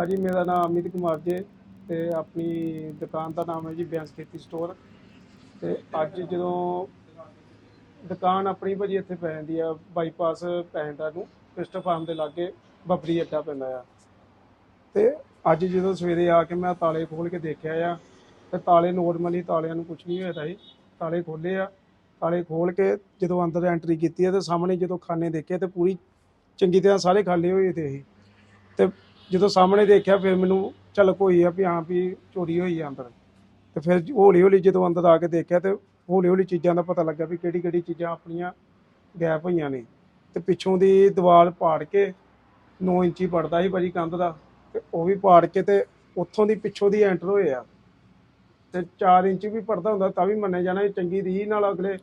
ਭਾਜੀ, ਮੇਰਾ ਨਾਮ ਅਮਿਤ ਕੁਮਾਰ ਜੀ ਤੇ ਆਪਣੀ ਦੁਕਾਨ ਦਾ ਨਾਮ ਹੈ ਜੀ ਬਿਆੰਸ ਖੇਤੀ ਸਟੋਰ। ਤੇ ਅੱਜ ਜਦੋਂ ਦੁਕਾਨ ਆਪਣੀ ਭਾਜੀ ਇੱਥੇ ਪੈ ਜਾਂਦੀ ਆ, ਬਾਈਪਾਸ ਪੈ ਜਾਂਦਾ ਨੂੰ ਕ੍ਰਿਸਟੋ ਫਾਰਮ ਦੇ ਲਾਗੇ, ਬੱਬਰੀ ਅੱਡਾ ਪੈਂਦਾ ਆ। ਤੇ ਅੱਜ ਜਦੋਂ ਸਵੇਰੇ ਆ ਕੇ ਮੈਂ ਤਾਲੇ ਖੋਲ ਕੇ ਦੇਖਿਆ ਆ, ਤੇ ਤਾਲੇ ਨੋਰਮਲੀ ਤਾਲਿਆਂ ਨੂੰ ਕੁਝ ਨਹੀਂ ਹੋਇਆ ਸੀ ਤਾਲੇ ਖੋਲੇ ਆ, ਤਾਲੇ ਖੋਲ ਕੇ ਜਦੋਂ ਅੰਦਰ ਐਂਟਰੀ ਕੀਤੀ ਹੈ ਤੇ ਸਾਹਮਣੇ ਜਦੋਂ ਖਾਨੇ ਦੇਖੇ, ਤੇ ਪੂਰੀ ਚੰਗੀ ਤਰ੍ਹਾਂ ਸਾਰੇ ਖਾਲੀ ਹੋਏ ਤੇ ਸੀ ਤੇ ਜਦੋਂ ਸਾਹਮਣੇ ਦੇਖਿਆ, ਫਿਰ ਮੈਨੂੰ ਝਲਕ ਹੋਈ ਆ ਵੀ ਹਾਂ ਵੀ ਚੋਰੀ ਹੋਈ ਆ ਅੰਦਰ। ਤੇ ਫਿਰ ਹੌਲੀ ਹੌਲੀ ਜਦੋਂ ਅੰਦਰ ਆ ਕੇ ਦੇਖਿਆ ਤੇ ਹੌਲੀ ਹੌਲੀ ਚੀਜ਼ਾਂ ਦਾ ਪਤਾ ਲੱਗਾ ਵੀ ਕਿਹੜੀ ਕਿਹੜੀ ਚੀਜ਼ਾਂ ਆਪਣੀਆਂ ਗਾਇਬ ਹੋਈਆਂ ਨੇ। ਤੇ ਪਿੱਛੋਂ ਦੀ ਦੀਵਾਰ ਪਾੜ ਕੇ 9 ਇੰਚੀ ਪੜਦਾ ਸੀ ਭਾਜੀ ਕੰਧ ਦਾ ਤੇ ਉਹ ਵੀ ਪਾੜ ਕੇ ਤੇ ਉੱਥੋਂ ਦੀ ਪਿੱਛੋਂ ਦੀ ਐਂਟਰ ਹੋਏ ਆ। ਤੇ 4 ਇੰਚ ਵੀ ਪੜਦਾ ਹੁੰਦਾ ਤਾਂ ਵੀ ਮੰਨਿਆ ਜਾਣਾ ਇਹ ਚੰਗੀ ਰੀਹ ਨਾਲ ਅਗਲੇ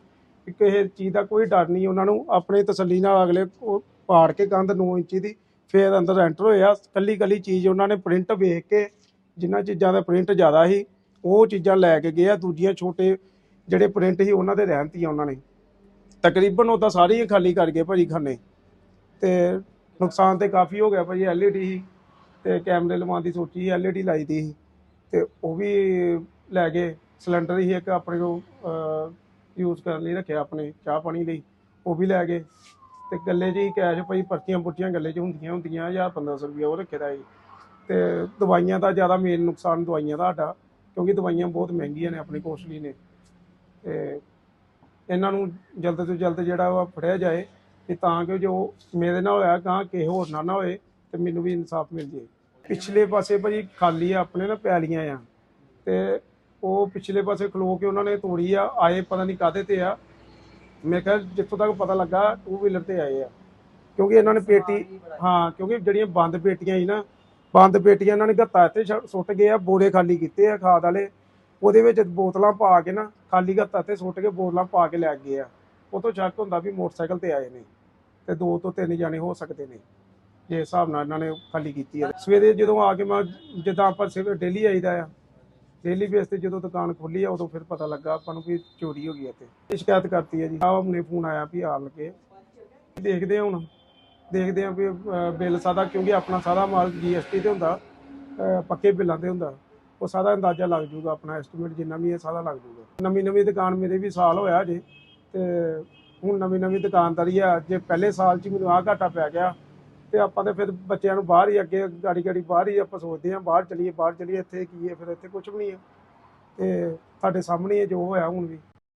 ਕਿਸੇ ਚੀਜ਼ ਦਾ ਕੋਈ ਡਰ ਨਹੀਂ। ਉਹਨਾਂ ਨੂੰ ਆਪਣੇ ਤਸੱਲੀ ਨਾਲ ਅਗਲੇ ਉਹ ਪਾੜ ਕੇ ਕੰਧ 9 ਇੰਚੀ ਦੀ ਫਿਰ ਅੰਦਰ ਐਂਟਰ ਹੋਇਆ। ਕੱਲੀ ਕੱਲੀ ਚੀਜ਼ ਉਹਨਾਂ ਨੇ ਪ੍ਰਿੰਟ ਵੇਖ ਕੇ ਜਿਨ੍ਹਾਂ ਚੀਜ਼ਾਂ ਦਾ ਪ੍ਰਿੰਟ ਜ਼ਿਆਦਾ ਸੀ, ਉਹ ਚੀਜ਼ਾਂ ਲੈ ਕੇ ਗਏ ਆ। ਦੂਜੀਆਂ ਛੋਟੇ ਜਿਹੜੇ ਪ੍ਰਿੰਟ ਸੀ, ਉਹਨਾਂ ਦੇ ਰਹਿਣਤੀਆਂ ਉਹਨਾਂ ਨੇ। ਤਕਰੀਬਨ ਉਹ ਤਾਂ ਸਾਰੇ ਹੀ ਖਾਲੀ ਕਰ ਗਏ ਭਾਜੀ ਖਾਨੇ। ਤੇ ਨੁਕਸਾਨ ਤੇ ਕਾਫੀ ਹੋ ਗਿਆ ਭਾਜੀ ਐਲਈਡੀ ਸੀ ਤੇ ਕੈਮਰੇ ਲਵਾਉਣ ਦੀ ਸੋਚੀ ਸੀ ਐਲਈਡੀ ਲਾਈ ਦੀ ਸੀ ਤੇ ਉਹ ਵੀ ਲੈ ਗਏ ਸਿਲੰਡਰ ਹੀ ਇੱਕ ਆਪਣੇ ਕੋਲ ਯੂਜ਼ ਕਰਨ ਲਈ ਰੱਖਿਆ ਆਪਣੇ ਚਾਹ ਪਾਣੀ ਲਈ, ਉਹ ਵੀ ਲੈ ਗਏ। ਤੇ ਗੱਲੇ 'ਚ ਹੀ ਕੈਸ਼ ਭਾਈ ਪਰਚੀਆਂ ਪੁਰਚੀਆਂ ਗੱਲੇ 'ਚ ਹੁੰਦੀਆਂ ਹੁੰਦੀਆਂ ਜਾਂ 1500 ਰੁਪਇਆ ਉਹ ਰੱਖੇ ਦਾ ਜੀ ਤੇ ਦਵਾਈਆਂ ਦਾ ਜ਼ਿਆਦਾ ਮੇਨ ਨੁਕਸਾਨ ਦਵਾਈਆਂ ਦਾ ਸਾਡਾ, ਕਿਉਂਕਿ ਦਵਾਈਆਂ ਬਹੁਤ ਮਹਿੰਗੀਆਂ ਨੇ ਆਪਣੀ ਕੋਸਟਲੀ ਨੇ। ਤੇ ਇਹਨਾਂ ਨੂੰ ਜਲਦ ਤੋਂ ਜਲਦ ਜਿਹੜਾ ਵਾ ਫੜਿਆ ਜਾਏ ਤੇ ਤਾਂ ਕਿ ਜੋ ਮੇਰੇ ਨਾਲ ਹੋਇਆ ਕਾਂ ਕਿਸੇ ਹੋਰ ਨਾਲ ਨਾ ਹੋਏ ਤੇ ਮੈਨੂੰ ਵੀ ਇਨਸਾਫ ਮਿਲ ਜੇ ਪਿਛਲੇ ਪਾਸੇ ਭਾਜੀ ਖਾਲੀ ਆ, ਆਪਣੇ ਨਾ ਪੈਲੀਆਂ ਆ। ਤੇ ਉਹ ਪਿਛਲੇ ਪਾਸੇ ਖਲੋ ਕੇ ਉਹਨਾਂ ਨੇ ਤੋੜੀ ਆ, ਆਏ ਪਤਾ ਨਹੀਂ ਕਾਦੇ ਤੇ ਆ। ਮੈਂ ਕਿਹਾ ਜਿੱਥੋਂ ਤੱਕ ਪਤਾ ਲੱਗਾ ਟੂ ਵੀਲਰ ਤੇ ਆਏ ਆ। ਕਿਉਂਕਿ ਇਹਨਾਂ ਨੇ ਪੇਟੀ ਹਾਂ ਕਿਉਂਕਿ ਜਿਹੜੀਆਂ ਬੰਦ ਪੇਟੀਆਂ ਸੀ ਨਾ ਬੰਦ ਪੇਟੀਆਂ ਇਹਨਾਂ ਨੇ ਗੱਤਾ ਇੱਥੇ ਛੱਡ- ਸੁੱਟ ਗਏ ਆ ਬੋਰੇ ਖਾਲੀ ਕੀਤੇ ਆ ਖਾਦ ਵਾਲੇ। ਉਹਦੇ ਵਿੱਚ ਬੋਤਲਾਂ ਪਾ ਕੇ ਨਾ ਖਾਲੀ ਗੱਤਾ ਤੇ ਸੁੱਟ ਕੇ ਬੋਤਲਾਂ ਪਾ ਕੇ ਲੈ ਗਏ ਆ। ਉਹ ਤੋਂ ਸ਼ੱਕ ਹੁੰਦਾ ਵੀ ਮੋਟਰਸਾਈਕਲ ਤੇ ਆਏ ਨੇ ਤੇ ਦੋ ਤੋਂ ਤਿੰਨ ਜਾਣੇ ਹੋ ਸਕਦੇ ਨੇ। ਜੇ ਹਿਸਾਬ ਨਾਲ ਇਹਨਾਂ ਨੇ ਖਾਲੀ ਕੀਤੀ ਹੈ ਸਵੇਰੇ ਜਦੋਂ ਆ ਕੇ ਮੈਂ ਜਿੱਦਾਂ ਆਪਾਂ ਸਵੇਰੇ ਡੇਲੀ ਆਈਦਾ ਆ ਡੇਲੀ ਬੇਸ ਤੇ ਜਦੋਂ ਦੁਕਾਨ ਖੋਲੀ ਆ ਉਦੋਂ ਫਿਰ ਪਤਾ ਲੱਗਾ ਆਪਾਂ ਨੂੰ ਵੀ ਚੋਰੀ ਹੋ ਗਈ ਇੱਥੇ। ਇਹ ਸ਼ਿਕਾਇਤ ਕਰਤੀ ਹੈ ਜੀ। ਆਹ ਹੁਣੇ ਫੋਨ ਆਇਆ ਵੀ ਆ ਲੱਗੇ ਦੇਖਦੇ ਹਾਂ ਹੁਣ। ਦੇਖਦੇ ਹਾਂ ਵੀ ਅਹ, ਬਿੱਲ ਸਾਦਾ ਕਿਉਂਕਿ ਆਪਣਾ ਸਾਰਾ ਮਾਲ ਜੀਐਸਟੀ ਤੇ ਹੁੰਦਾ। ਅਹ, ਪੱਕੇ ਬਿੱਲਾਂ ਤੇ ਹੁੰਦਾ। ਉਹ ਸਾਰਾ ਅੰਦਾਜ਼ਾ ਲੱਗ ਜੂਗਾ ਆਪਣਾ ਐਸਟੀਮੇਟ ਜਿੰਨਾ ਵੀ ਹੈ ਸਾਰਾ ਲੱਗ ਜੂਗਾ ਨਵੀਂ ਨਵੀਂ ਦੁਕਾਨ ਮੇਰੇ ਵੀ ਸਾਲ ਹੋਇਆ ਜੇ ਤੇ ਹੁਣ ਨਵੀਂ ਨਵੀਂ ਦੁਕਾਨਦਾਰੀ ਆ। ਜੇ ਪਹਿਲੇ ਸਾਲ 'ਚ ਹੀ ਮੈਨੂੰ ਆਹ ਘਾਟਾ ਪੈ ਗਿਆ ਤੇ ਆਪਾਂ ਤਾਂ ਫਿਰ ਬੱਚਿਆਂ ਨੂੰ ਬਾਹਰ ਹੀ ਅੱਗੇ ਗਾੜੀ ਗਾੜੀ ਬਾਹਰ ਹੀ ਆਪਾਂ ਸੋਚਦੇ ਆ ਬਾਹਰ ਚਲੀਏ ਬਾਹਰ ਚਲੀਏ, ਇੱਥੇ ਕੀ ਹੈ, ਫਿਰ ਇੱਥੇ ਕੁਝ ਵੀ ਨਹੀਂ ਹੈ। ਤੇ ਤੁਹਾਡੇ ਸਾਹਮਣੇ ਜੋ ਹੋਇਆ ਹੁਣ ਵੀ।